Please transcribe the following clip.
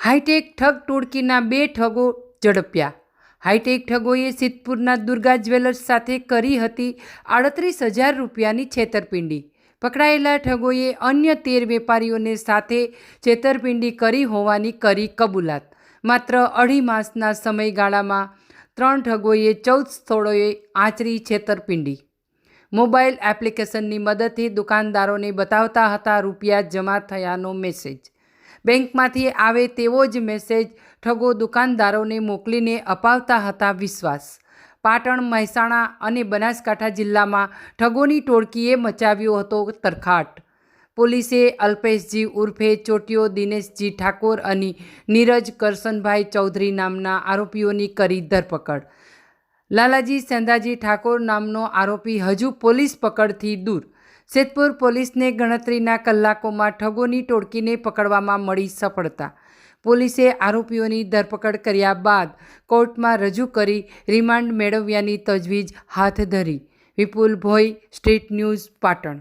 High tech ઠગ ટોળકીના બે ઠગો ઝડપ્યા. હાઈટેક ઠગોએ સિદ્ધપુરના દુર્ગા જ્વેલર્સ સાથે કરી હતી આડત્રીસ હજાર રૂપિયાની છેતરપિંડી. પકડાયેલા ઠગોએ અન્ય તેર વેપારીઓને સાથે છેતરપિંડી કરી હોવાની કરી કબૂલાત. માત્ર અઢી માસના સમયગાળામાં ત્રણ ઠગોએ ચૌદ સ્થળોએ આચરી છેતરપિંડી. મોબાઈલ એપ્લિકેશનની મદદથી દુકાનદારોને બતાવતા હતા, રૂપિયા જમા થયાનો મેસેજ. બેંકમાંથી આવે તેવો જ મેસેજ ઠગો દુકાનદારોને મોકલીને અપાવતા હતા વિશ્વાસ. પાટણ, મહેસાણા અને બનાસકાંઠા જિલ્લામાં ઠગોની ટોળકીએ મચાવ્યો હતો તરખાટ. પોલીસે અલ્પેશજી ઉર્ફે ચોટિયો દિનેશજી ઠાકોર અને નીરજ કરસનભાઈ ચૌધરી નામના આરોપીઓની કરી ધરપકડ. લાલાજી સેંધાજી ઠાકોર નામનો આરોપી હજુ પોલીસ પકડથી દૂર. સિદ્ધપુર પોલીસને ગણતરીના કલાકોમાં ઠગોની ટોળકીને પકડવામાં મળી સફળતા. પોલીસે આરોપીઓની ધરપકડ કર્યા બાદ કોર્ટમાં રજૂ કરી રિમાન્ડ મેળવ્યાની તજવીજ હાથ ધરી. Vipul Bhoi, street news Patan.